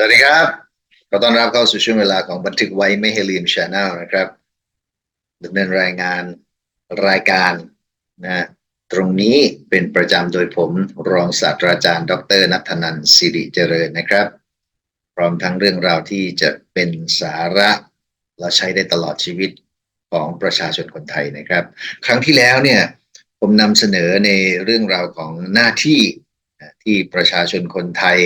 สวัสดีครับ ขอต้อนรับเข้าสู่ช่วงเวลาของบันทึกไว้ไม่ให้ลืมชาแนลนะครับดำเนินรายงานรายการนะตรงนี้เป็นประจำโดยผมรองศาสตราจารย์ ดรนัทนันสิริเจริญนะครับ พร้อมทั้งเรื่องราวที่จะเป็นสาระและใช้ได้ตลอดชีวิตของประชาชนคนไทยนะครับ ครั้งที่แล้วเนี่ยผมนำเสนอในเรื่องราวของหน้าที่ที่ประชาชนคนไทย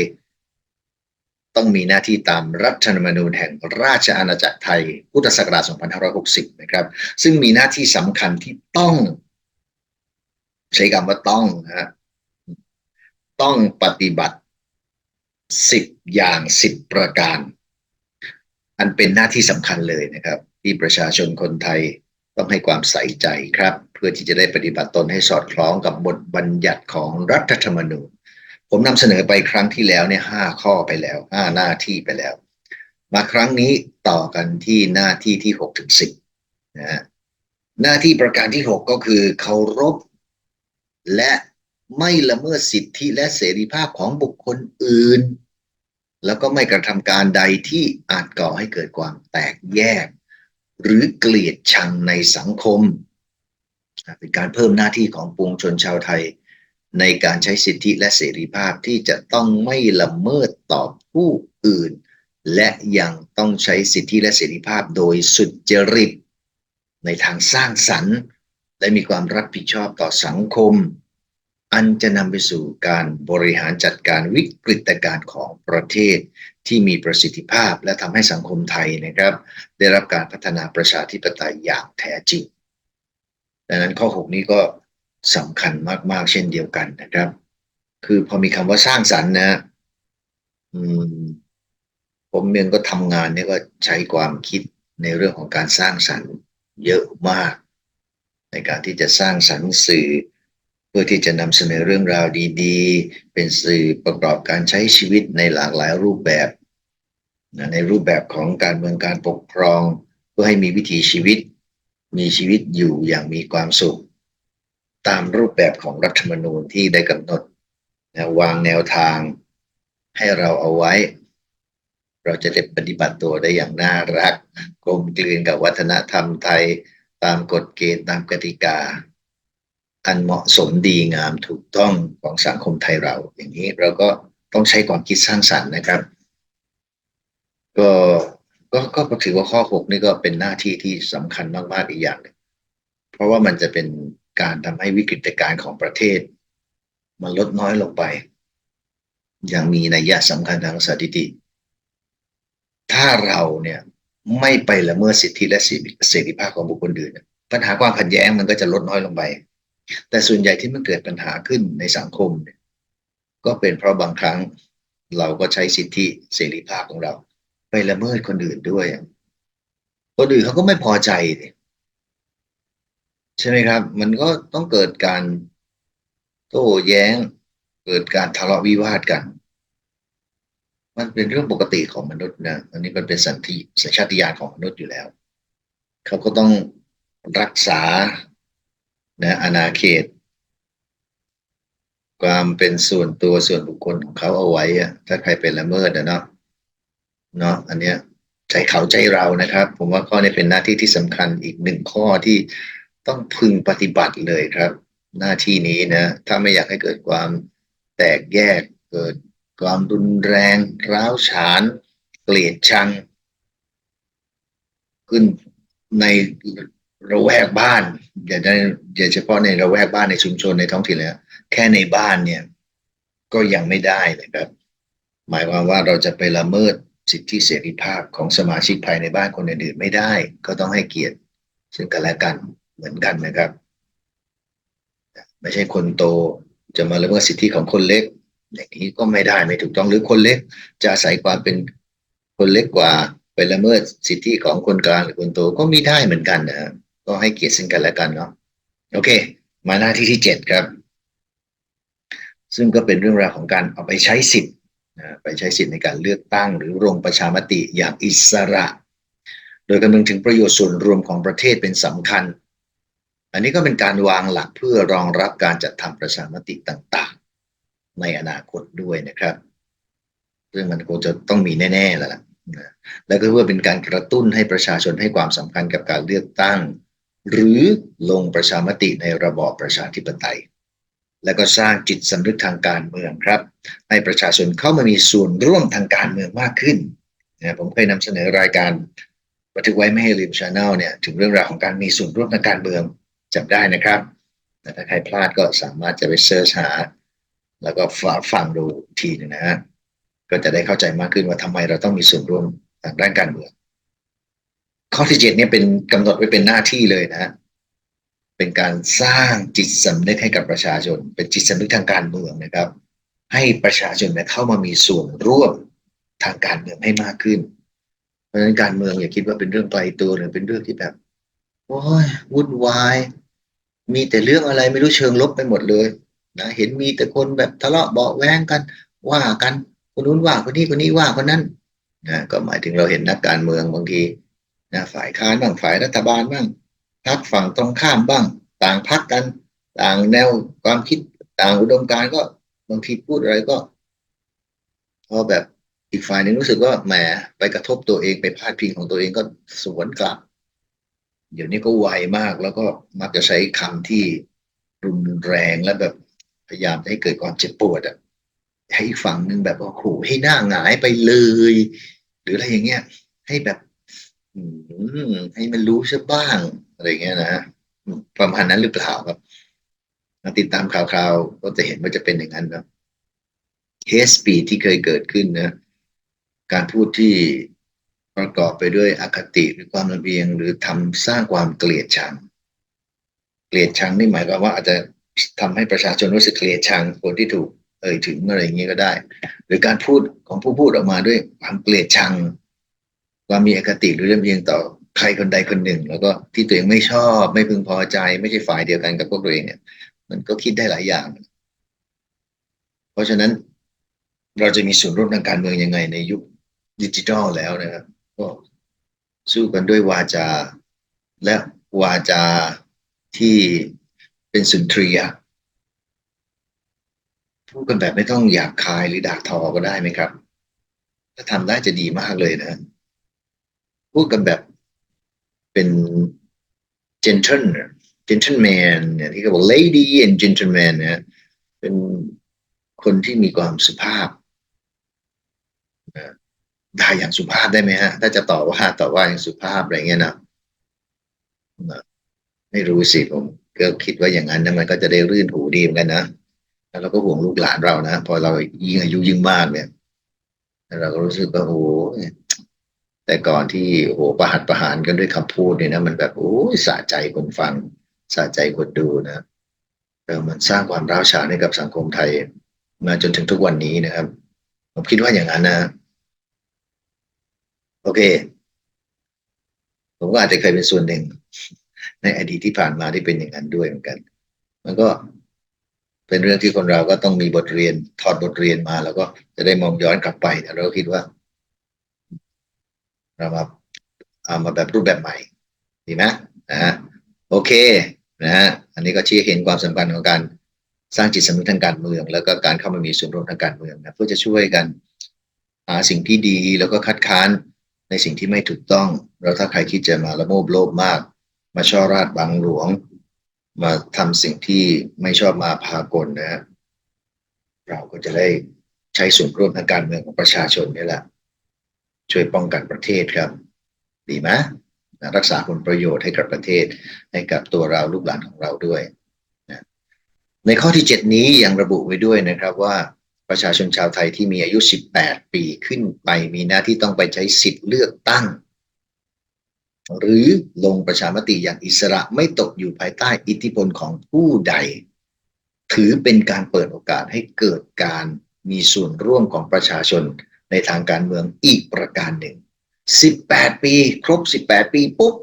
ต้องมีหน้าที่ตามรัฐธรรมนูญแห่งราชอาณาจักรไทย พุทธศักราช 2560 นะครับ ซึ่งมีหน้าที่สำคัญที่ต้อง ใช้คำว่าต้องนะฮะต้องปฏิบัติ10อย่าง10ประการ อันเป็นหน้าที่สำคัญเลยนะครับ ที่ประชาชนคนไทยต้องให้ความใส่ใจครับ เพื่อที่จะได้ปฏิบัติตนให้สอดคล้องกับบทบัญญัติของรัฐธรรมนูญ ผมนำเสนอไปครั้งที่แล้วเนี่ยห้าข้อไปแล้วห้าหน้าที่ไปแล้ว มาครั้งนี้ต่อกันที่หน้าที่ที่หกถึงสิบนะฮะหน้าที่ประการที่หกก็คือเคารพและไม่ละเมิดสิทธิและเสรีภาพของบุคคลอื่น แล้วก็ไม่กระทำการใดที่อาจก่อให้เกิดความแตกแยก หรือเกลียดชังในสังคมเป็นการเพิ่มหน้าที่ของปวงชนชาวไทย ในการใช้สิทธิและเสรีภาพที่จะต้องไม่ละเมิดต่อผู้อื่น และยังต้องใช้สิทธิและเสรีภาพโดยสุจริต ในทางสร้างสรรค์ และมีความรับผิดชอบต่อสังคม อันจะนำไปสู่การบริหารจัดการวิกฤตการณ์ของประเทศ ที่มีประสิทธิภาพและทำให้สังคมไทยนะครับ ได้รับการพัฒนาประชาธิปไตยอย่างแท้จริง ดังนั้นข้อ 6 นี้ก็ สำคัญมากๆ เช่นเดียวกันนะครับ คือพอมีคำว่าสร้างสรรค์นะผมเองก็ทำงานเนี่ยก็ใช้ความคิดในเรื่องของการสร้างสรรค์เยอะมาก ในการที่จะสร้างสรรค์สื่อ เพื่อที่จะนำเสนอเรื่องราวดีๆ เป็นสื่อประกอบการใช้ชีวิตในหลากหลายรูปแบบนะในรูปแบบของการเมืองการปกครอง เพื่อให้มีวิถีชีวิต มีชีวิตอยู่อย่างมีความสุข ตามรูปแบบของรัฐธรรมนูญที่ได้กำหนดนะวางแนวทางให้เราเอาไว้ เราจะได้ปฏิบัติตัวได้อย่างน่ารัก กลมกลืนกับวัฒนธรรมไทยตามกฎเกณฑ์ตามกติกา อันเหมาะสมดีงามถูกต้องของสังคมไทยเรา อย่างนี้เราก็ต้องใช้ความคิดสร้างสรรค์นะครับ ก็ก็ก็ถือว่าข้อหกนี่ก็เป็นหน้าที่ที่สำคัญมาก ๆ อีกอย่างหนึ่งเพราะว่ามันจะเป็น การทำให้วิกฤตการณ์ของประเทศ มันลดน้อยลงไป อย่างมีนัยยะสำคัญทางสถิติ ถ้าเราเนี่ยไม่ไปละเมิดสิทธิและเสรีภาพของบุคคลอื่น ปัญหาความขัดแย้งมันก็จะลดน้อยลงไป แต่ส่วนใหญ่ที่มันเกิดปัญหาขึ้นในสังคม ก็เป็นเพราะบางครั้งเราก็ใช้สิทธิเสรีภาพของเรา ไปละเมิดคนอื่นด้วย คนอื่นเขาก็ไม่พอใจ ใช่ไหมครับ มันก็ต้องเกิดการโต้แย้ง เกิดการทะเลาะวิวาทกัน มันเป็นเรื่องปกติของมนุษย์นะอันนี้มันเป็นสันติสัญชาตญาณของมนุษย์อยู่แล้ว เขาก็ต้องรักษานะอาณาเขต ความเป็นส่วนตัวส่วนบุคคลของเขาเอาไว้อะถ้าใครเป็นละเมิดนะเนาะเนาะอันเนี้ยใจเขาใจเรานะครับ ผมว่าข้อนี้เป็นหน้าที่ที่สำคัญอีกหนึ่งข้อที่ ต้องพึงปฏิบัติเลยครับ หน้าที่นี้นะ ถ้าไม่อยากให้เกิดความแตกแยก เกิดความรุนแรง ร้าวฉาน เกลียดชัง ขึ้นในระแวกบ้าน อย่าได้อย่าเฉพาะในระแวกบ้านในชุมชนในท้องถิ่นแล้วแค่ในบ้านเนี่ย ก็ยังไม่ได้นะครับ หมายความว่าเราจะไปละเมิดสิทธิเสรีภาพของสมาชิกภายในบ้านคนอื่นๆไม่ได้ ก็ต้องให้เกียรติซึ่งกันและกัน เหมือนกันนะครับ ไม่ใช่คนโตจะมาละเมิดสิทธิของคนเล็ก อย่างนี้ก็ไม่ได้ไม่ถูกต้องหรือคนเล็ก จะอาศัยความเป็นคนเล็กกว่าไปละเมิดสิทธิของคนกลางหรือคนโตก็มีได้เหมือนกันนะก็ให้เกียรติซึ่งกันและกันเนาะโอเค มาหน้าที่ที่เจ็ดครับ ซึ่งก็เป็นเรื่องราวของการเอาไปใช้สิทธิ์ไปใช้สิทธิ์ในการเลือกตั้ง หรือลงประชามติอย่างอิสระ โดยคำนึงถึงประโยชน์ส่วนรวมของประเทศเป็นสำคัญ อันนี้ก็เป็นการวางหลักเพื่อรองรับการจัดทำประชามติต่างๆ ในอนาคตด้วยนะครับซึ่งมันคงจะต้องมีแน่ๆแล้วล่ะนะแล้วก็เพื่อเป็นการกระตุ้นให้ประชาชนให้ความสำคัญกับการเลือกตั้ง หรือลงประชามติในระบอบประชาธิปไตย แล้วก็สร้างจิตสำนึกทางการเมืองครับ ให้ประชาชนเข้ามามีส่วนร่วมทางการเมืองมากขึ้นนะผมเคยนำเสนอรายการบันทึกไว้ไม่ให้ลืมชาแนลเนี่ยถึงเรื่องราวของการมีส่วนร่วมทางการเมือง จำได้นะครับแต่ถ้าใครพลาดก็สามารถจะไปเสิร์ชหา แล้วก็ฟังฟังดูทีหนึงนะฮะก็จะได้เข้าใจมากขึ้นว่าทำไมเราต้องมีส่วนร่วมทางด้านการเมืองข้อที่เจ็ดเนี่ยเป็นกำหนดไว้เป็นหน้าที่เลยนะฮะเป็นการสร้างจิตสำนึกให้กับประชาชน เป็นจิตสำนึกทางการเมืองนะครับ ให้ประชาชนเนี่ยเข้ามามีส่วนร่วมทางการเมืองให้มากขึ้น เพราะฉะนั้นการเมืองอย่าคิดว่าเป็นเรื่องไกลตัวหรือเป็นเรื่องที่แบบโอ้ยวุ่นวาย มีแต่เรื่องอะไรไม่รู้เชิงลบไปหมดเลยนะเห็นมีแต่คนแบบทะเลาะเบาแว้งกัน ว่ากันคนนู้นว่าคนนี้คนนี้ว่าคนนั้นนะก็หมายถึงเราเห็นนักการเมืองบางทีนะฝ่ายค้านบ้างฝ่ายรัฐบาลบ้างพักฝั่งตรงข้ามบ้าง ต่างพักกัน ต่างแนวความคิดต่างอุดมการณ์ก็บางทีพูดอะไรก็พอแบบอีกฝ่ายหนึ่งรู้สึกว่าแหมไปกระทบตัวเองไปพาดพิงของตัวเองก็สวนกลับ เดี๋ยวนี้ก็ไวมากแล้วก็มักจะใช้คำที่รุนแรงและแบบพยายามให้เกิดความเจ็บปวดอะให้อีกฝั่งหนึ่งแบบว่าโอ้โหให้หน้าหงายไปเลย หรืออะไรอย่างเงี้ย ให้แบบให้มันรู้ซะบ้างอะไรเงี้ยนะฮะอืมประมาณนั้นหรือเปล่าครับติดตามข่าวๆก็จะเห็นว่าจะเป็นอย่างนั้นนะเคสปีที่เคยเกิดขึ้นนะ การพูดที่ ประกอบไปด้วยอคติหรือความระเบียง หรือทำสร้างความเกลียดชัง เกลียดชังนี่หมายความว่าอาจจะทำให้ประชาชนรู้สึกเกลียดชังคนที่ถูกเอ่ยถึงอะไรอย่างนี้ก็ได้ หรือการพูดของผู้พูดออกมาด้วยความเกลียดชัง ความมีอคติหรือลำเอียงต่อใครคนใดคนหนึ่ง แล้วก็ที่ตัวเองไม่ชอบไม่พึงพอใจ ไม่ใช่ฝ่ายเดียวกันกับพวกตัวเองเนี่ย มันก็คิดได้หลายอย่าง เพราะฉะนั้นเราจะมีส่วนร่วมทางการเมืองยังไงในยุคดิจิทัลแล้วนะครับ ก็สู้กันด้วยวาจา และวาจาที่เป็นสุนทรียะพูดกันแบบไม่ต้องหยาบคายหรือด่าทอก็ได้ไหมครับ ถ้าทำได้จะดีมากเลยนะ พูดกันแบบเป็น gentleman gentleman เนี่ยที่เขาบอก lady and gentleman เนี่ยเป็นคนที่มีความสุภาพ ด่าอย่างสุภาพได้ไหมฮะ ถ้าจะต่อว่าต่อว่าอย่างสุภาพอะไรเงี้ยนะไม่รู้สิผมก็คิดว่าอย่างนั้นนะมันก็จะได้รื่นหูดีเหมือนกันนะแล้วเราก็ห่วงลูกหลานเรานะพอเรายิ่งอายุยิ่งมากเนี่ยเราก็รู้สึกว่าโอ้แต่ก่อนที่โอ้โหประหัตประหารกันด้วยคำพูดเนี่ยนะมันแบบโอ้สะใจคนฟังสะใจคนดูนะเออมันสร้างความร้าวฉานให้กับสังคมไทย มาจนถึงทุกวันนี้นะครับ ผมคิดว่าอย่างนั้นนะ โอเค ผมก็อาจจะเคยเป็นส่วนหนึ่ง ในอดีตที่ผ่านมาที่เป็นอย่างนั้นด้วยเหมือนกัน มันก็เป็นเรื่องที่คนเราก็ต้องมีบทเรียนถอดบทเรียนมาแล้วก็จะได้มองย้อนกลับไปแต่เราก็คิดว่า เรามาเอามาแบบรูปแบบใหม่ ดีไหมนะฮะโอเคนะฮะอันนี้ก็ชี้เห็นความสำคัญของการสร้างจิตสำนึกทางการเมือง แล้วก็การเข้ามามีส่วนร่วมทางการเมืองนะเพื่อจะช่วยกันหาสิ่งที่ดีแล้วก็คัดค้าน ในสิ่งที่ไม่ถูกต้อง แล้วถ้าใครคิดจะมาละโมบโลภมาก มาช่อราดบังหลวง มาทำสิ่งที่ไม่ชอบมาพากลนะฮะเราก็จะได้ใช้ส่วนร่วมทางการเมืองของประชาชนนี่แหละ ช่วยป้องกันประเทศครับ ดีไหมนะรักษาผลประโยชน์ให้กับประเทศให้กับตัวเราลูกหลานของเราด้วยนะในข้อที่ 7 นี้ยังระบุไว้ด้วยนะครับว่า ประชาชนชาวไทยที่มีอายุ 18 ปีขึ้นไปมีหน้าที่ต้องไปใช้สิทธิ์เลือกตั้ง หรือลงประชามติอย่างอิสระไม่ตกอยู่ภายใต้อิทธิพลของผู้ใด ถือเป็นการเปิดโอกาสให้เกิดการมีส่วนร่วมของประชาชนในทางการเมืองอีกประการหนึ่ง 18 ปี ครบ 18 ปีปุ๊บ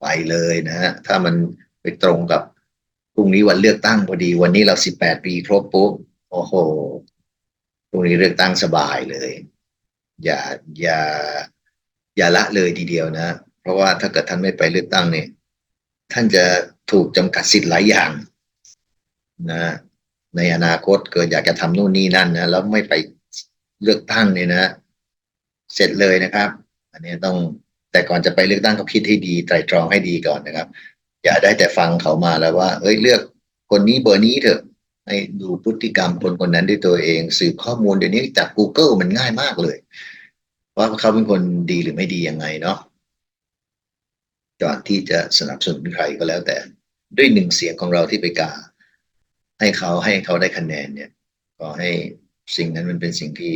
ไปเลยนะฮะ ถ้ามันไปตรงกับพรุ่งนี้วันเลือกตั้งพอดีวันนี้เรา 18 ปี ครบปุ๊บ โอ้โหพรุ่งนี้เลือกตั้งสบายเลย อย่าอย่า อย่าละเลยทีเดียวนะ เพราะว่าถ้าเกิดท่านไม่ไปเลือกตั้งเนี่ยท่านจะถูกจำกัดสิทธิ์หลายอย่าง นะ ในอนาคตเกิดอยากจะทำนู่นนี่นั่นนะแล้วไม่ไปเลือกตั้งเนี่ยนะ เสร็จเลยนะครับ อันนี้ต้องแต่ก่อนจะไปเลือกตั้งก็คิดให้ดีไตรตรองให้ดีก่อนนะครับ อย่าได้แต่ฟังเขามาแล้วว่า เอ้ยเลือกคนนี้เบอร์นี้เถอะ ให้ดูพฤติกรรมคนคนนั้นด้วยตัวเอง สืบข้อมูลเดี๋ยวนี้จาก Google มันง่ายมากเลย ว่าเขาเป็นคนดีหรือไม่ดียังไงเนาะก่อนที่จะสนับสนุนใครก็แล้วแต่ ด้วยหนึ่งเสียงของเราที่ไปกา ให้เขาให้เขาได้คะแนนเนี่ยก็ให้สิ่งนั้นมันเป็นสิ่งที่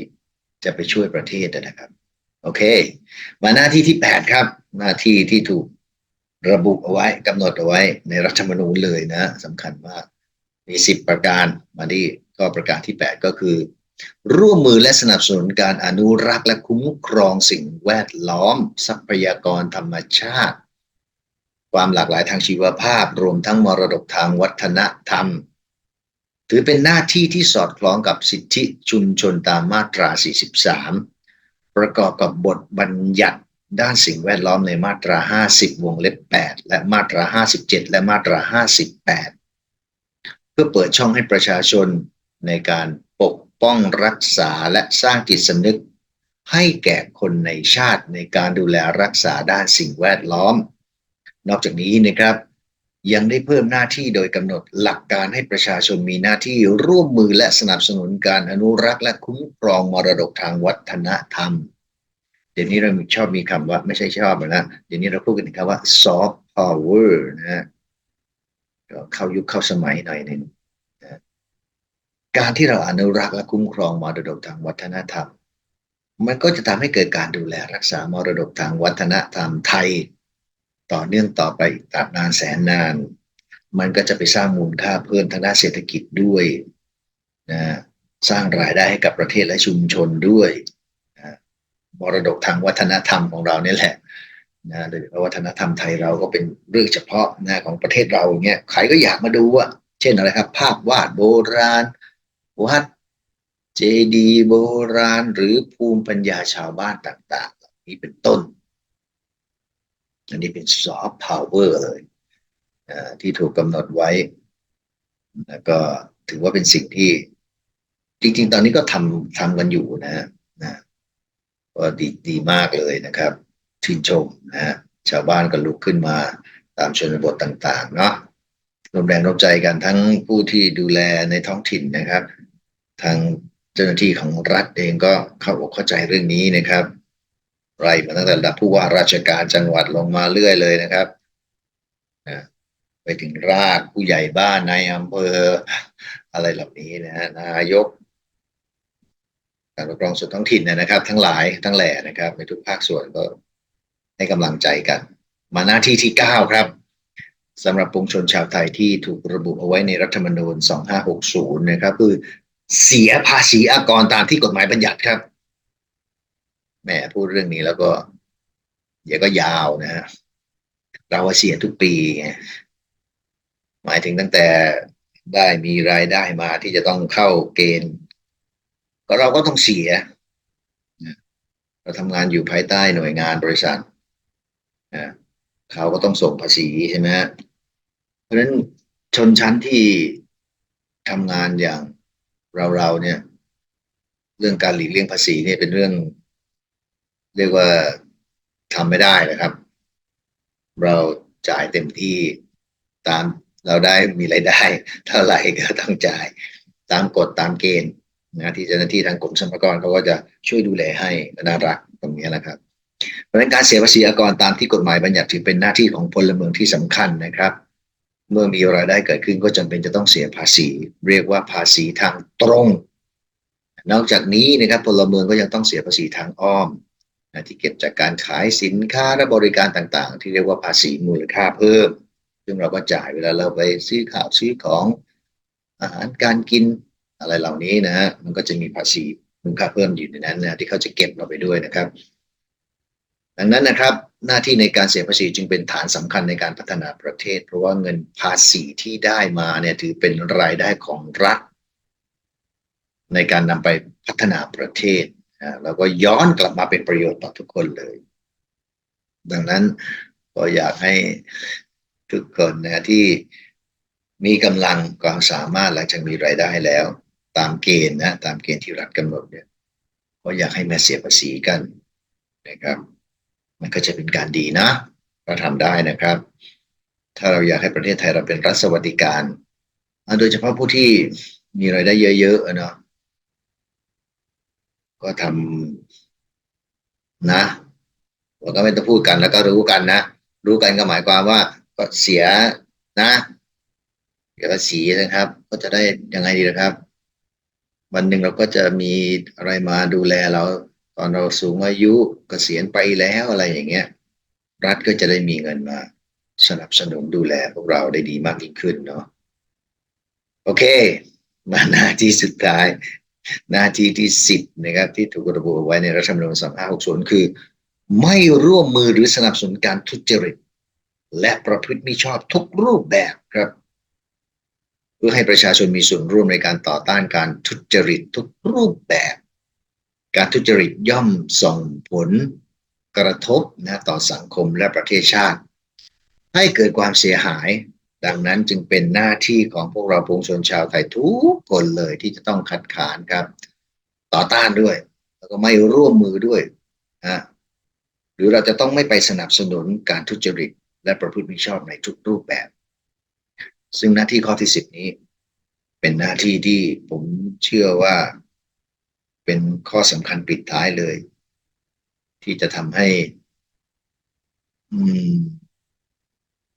จะไปช่วยประเทศนะครับ โอเค มาหน้าที่ที่แปดครับ หน้าที่ที่ถูกระบุเอาไว้กำหนดเอาไว้ในรัฐธรรมนูญเลยนะสำคัญมาก มีสิบประการมาที่ก็ประการที่แปดก็คือ ร่วมมือและสนับสนุนการอนุรักษ์และคุ้มครองสิ่งแวดล้อม ทรัพยากรธรรมชาติ ความหลากหลายทางชีวภาพ รวมทั้งมรดกทางวัฒนธรรม ถือเป็นหน้าที่ที่สอดคล้องกับสิทธิชุมชนตามมาตรา 43 ประกอบกับบทบัญญัติด้านสิ่งแวดล้อมในมาตรา 50 วงเล็บ 8 และมาตรา 57 และมาตรา 58 พื่อเปิดช่องให้ประชาชนในการปกป้องรักษาและสร้างจิตสำนึก ให้แก่คนในชาติในการดูแลรักษาด้านสิ่งแวดล้อม นอกจากนี้นะครับยังได้เพิ่มหน้าที่โดยกำหนดหลักการให้ประชาชนมีหน้าที่ร่วมมือและสนับสนุนการอนุรักษ์และคุ้มครองมรดกทางวัฒนธรรม เดี๋ยวนี้เราชอบมีคำว่าไม่ใช่ชอบนะเดี๋ยวนี้เราพูดกันถึงคำว่า soft power นะฮะ ก็เข้ายุคเข้าสมัยหน่อยหนึ่งการที่เราอนุรักษ์และคุ้มครองมรดกทางวัฒนธรรม มันก็จะทำให้เกิดการดูแลรักษามรดกทางวัฒนธรรมไทย ต่อเนื่องต่อไปอีกตราบนานแสนนาน มันก็จะไปสร้างมูลค่าเพิ่มทางด้านเศรษฐกิจด้วยนะสร้างรายได้ให้กับประเทศและชุมชนด้วยนะมรดกทางวัฒนธรรมของเราเนี่ยแหละ นะโดยเฉพาะวัฒนธรรมไทยเราก็เป็นเรื่องเฉพาะนะของประเทศเราเนี่ยใครก็อยากมาดูอะเช่นอะไรครับ ภาพวาดโบราณวัดเจดีย์โบราณ หรือภูมิปัญญาชาวบ้านต่างๆเหล่านี้เป็นต้น อันนี้เป็นซอฟต์พาวเวอร์เลยที่ถูกกำหนดไว้ แล้วก็ถือว่าเป็นสิ่งที่ จริง ๆ ตอนนี้ก็ทำทำกันอยู่นะนะก็ดีดีมากเลยนะครับ ชื่นชมนะฮะชาวบ้านก็ลุกขึ้นมาตามชนบทต่าง ๆ เนาะรวมแรงรวมใจกันทั้งผู้ที่ดูแลในท้องถิ่นนะครับ ทางเจ้าหน้าที่ของรัฐเองก็เข้าอกเข้าใจเรื่องนี้นะครับไล่มาตั้งแต่ระดับผู้ว่าราชการจังหวัดลงมาเรื่อยเลยนะครับไปถึงรากผู้ใหญ่บ้านนายอำเภอ อะไรเหล่านี้นะฮะนายกการปกครองส่วนท้องถิ่นนะนะครับ ทั้งหลายทั้งแหล่นะครับ ในทุกภาคส่วนก็ ให้กำลังใจกัน มาหน้าที่ที่เก้าครับสำหรับปวงชนชาวไทยที่ถูกระบุเอาไว้ในรัฐธรรมนูญ 2560 นะครับ คือเสียภาษีอากรตามที่กฎหมายบัญญัติครับแหมพูดเรื่องนี้แล้วก็เดี๋ยวก็ยาวนะฮะเราเสียทุกปีไงหมายถึงตั้งแต่ได้มีรายได้มาที่จะต้องเข้าเกณฑ์ ก็เราก็ต้องเสียเราทำงานอยู่ภายใต้หน่วยงานบริษัท นะเขาก็ต้องส่งภาษีใช่ไหมฮะเพราะฉะนั้นชนชั้นที่ทำงานอย่างเราๆเนี่ย เรื่องการหลีกเลี่ยงภาษีเนี่ยเป็นเรื่อง เรียกว่าทำไม่ได้นะครับ เราจ่ายเต็มที่ตามเราได้มีรายได้ เท่าไหร่ก็ต้องจ่ายตามกฎตามเกณฑ์นะที่เจ้าหน้าที่ทางกรมสรรพากรเขาก็จะช่วยดูแลให้น่ารักตรงนี้นะครับ เพราะฉะนั้นการเสียภาษีอากรตามที่กฎหมายบัญญัติถือเป็นหน้าที่ของพลเมืองที่สำคัญนะครับ เมื่อมีรายได้เกิดขึ้นก็จำเป็นจะต้องเสียภาษี เรียกว่าภาษีทางตรง นอกจากนี้นะครับพลเมืองก็ยังต้องเสียภาษีทางอ้อมที่เก็บจากการขายสินค้าและบริการต่างๆ ที่เรียกว่าภาษีมูลค่าเพิ่ม ซึ่งเราก็จ่ายเวลาเราไปซื้อข่าวซื้อของอาหารการกินอะไรเหล่านี้นะฮะมันก็จะมีภาษีมูลค่าเพิ่มอยู่ในนั้นนะที่เขาจะเก็บเราไปด้วยนะครับ ดังนั้นนะครับหน้าที่ในการเสียภาษีจึงเป็นฐานสำคัญในการพัฒนาประเทศ เพราะว่าเงินภาษีที่ได้มาเนี่ยถือเป็นรายได้ของรัฐ ในการนำไปพัฒนาประเทศนะแล้วก็ย้อนกลับมาเป็นประโยชน์ต่อทุกคนเลย ดังนั้นก็อยากให้ทุกคนนะที่มีกำลังความสามารถหลังจากมีรายได้แล้ว ตามเกณฑ์นะตามเกณฑ์ที่รัฐกำหนดเนี่ยก็อยากให้มาเสียภาษีกันนะครับ มันก็จะเป็นการดีนะ เราทำได้นะครับ ถ้าเราอยากให้ประเทศไทยเราเป็นรัฐสวัสดิการ โดยเฉพาะผู้ที่มีรายได้เยอะๆเนาะก็ทำนะเราก็ไม่ต้องพูดกันแล้วก็รู้กันนะ รู้กันก็หมายความว่าก็เสียนะเสียภาษีนะครับ ก็จะได้ยังไงดีนะครับ วันหนึ่งเราก็จะมีอะไรมาดูแลเรา ตอนเราสูงอายุเกษียณไปแล้วอะไรอย่างเงี้ย รัฐก็จะได้มีเงินมาสนับสนุนดูแลพวกเราได้ดีมากยิ่งขึ้นเนาะโอเค มาหน้าที่สุดท้าย หน้าที่ที่สิบนะครับที่ถูกระบุเอาไว้ในรัฐธรรมนูญ2560 คือ ไม่ร่วมมือหรือสนับสนุนการทุจริต และประพฤติมิชอบทุกรูปแบบครับ เพื่อให้ประชาชนมีส่วนร่วมในการต่อต้านการทุจริตทุกรูปแบบ การทุจริตย่อมส่งผลกระทบนะต่อสังคมและประเทศชาติ ให้เกิดความเสียหาย ดังนั้นจึงเป็นหน้าที่ของพวกเราปวงชนชาวไทยทุกคนเลยที่จะต้องคัดค้านครับ ต่อต้านด้วย แล้วก็ไม่ร่วมมือด้วยนะหรือเราจะต้องไม่ไปสนับสนุนการทุจริต และประพฤติมิชอบในทุกรูปแบบ ซึ่งหน้าที่ข้อที่สิบนี้ เป็นหน้าที่ที่ผมเชื่อว่า เป็นข้อสำคัญปิดท้ายเลย ที่จะทำให้ อืม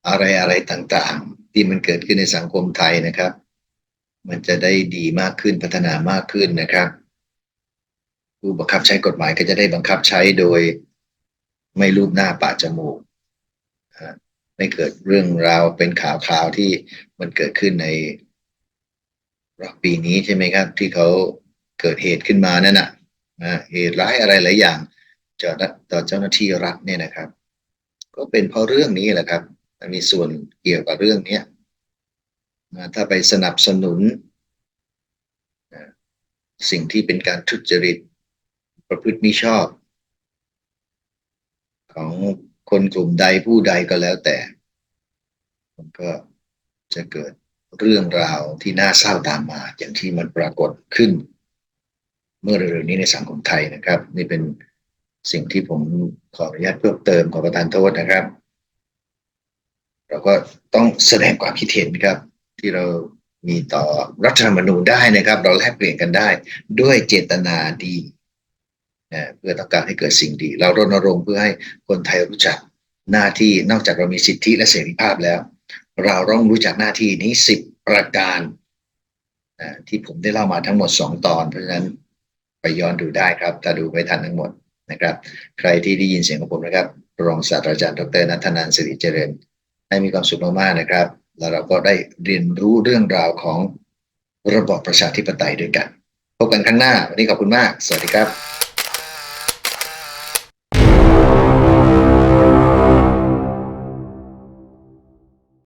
อะไรอะไรต่างๆ ที่มันเกิดขึ้นในสังคมไทยนะครับ มันจะได้ดีมากขึ้นพัฒนามากขึ้นนะครับ ผู้บังคับใช้กฎหมายก็จะได้บังคับใช้โดย ไม่รูปหน้าปาดจมูกไม่เกิดเรื่องราวเป็นข่าวข่าวที่มันเกิดขึ้นในรอบปีนี้ใช่ไหมครับ ที่เขา เกิดเหตุขึ้นมานั่นน่ะนะเหตุร้ายอะไรหลายอย่างต่อต่อเจ้าหน้าที่รัฐเนี่ยนะครับ ก็เป็นเพราะเรื่องนี้แหละครับ มันมีส่วนเกี่ยวกับเรื่องเนี้ยนะถ้าไปสนับสนุนนะสิ่งที่เป็นการทุจริตประพฤติมิชอบ ของคนกลุ่มใดผู้ใดก็แล้วแต่ มันก็จะเกิดเรื่องราวที่น่าเศร้าตามมาอย่างที่มันปรากฏขึ้น เมื่อเร็วๆนี้ในสังคมไทยนะครับ นี่เป็นสิ่งที่ผมขออนุญาตเพิ่มเติมขอประทานโทษนะครับ เราก็ต้องแสดงความคิดเห็นครับ ที่เรามีต่อรัฐธรรมนูญได้นะครับ เราแลกเปลี่ยนกันได้ ด้วยเจตนาดีนะเพื่อต้องการให้เกิดสิ่งดี เรารณรงค์เพื่อให้คนไทยรู้จักหน้าที่นอกจากเรามีสิทธิและเสรีภาพแล้ว เราต้องรู้จักหน้าที่นี้สิบประการนะที่ผมได้เล่ามาทั้งหมดสองตอนเพราะฉะนั้น ไปย้อนดูได้ครับ ถ้าดูไม่ทันทั้งหมดนะครับ ใครที่ได้ยินเสียงของผมนะครับรองศาสตราจารย์ดรนัทนันสิริเจริญ ให้มีความสุขมากๆนะครับ แล้วเราก็ได้เรียนรู้เรื่องราวของระบอบประชาธิปไตยด้วยกัน พบกันครั้งหน้า วันนี้ขอบคุณมาก สวัสดีครับ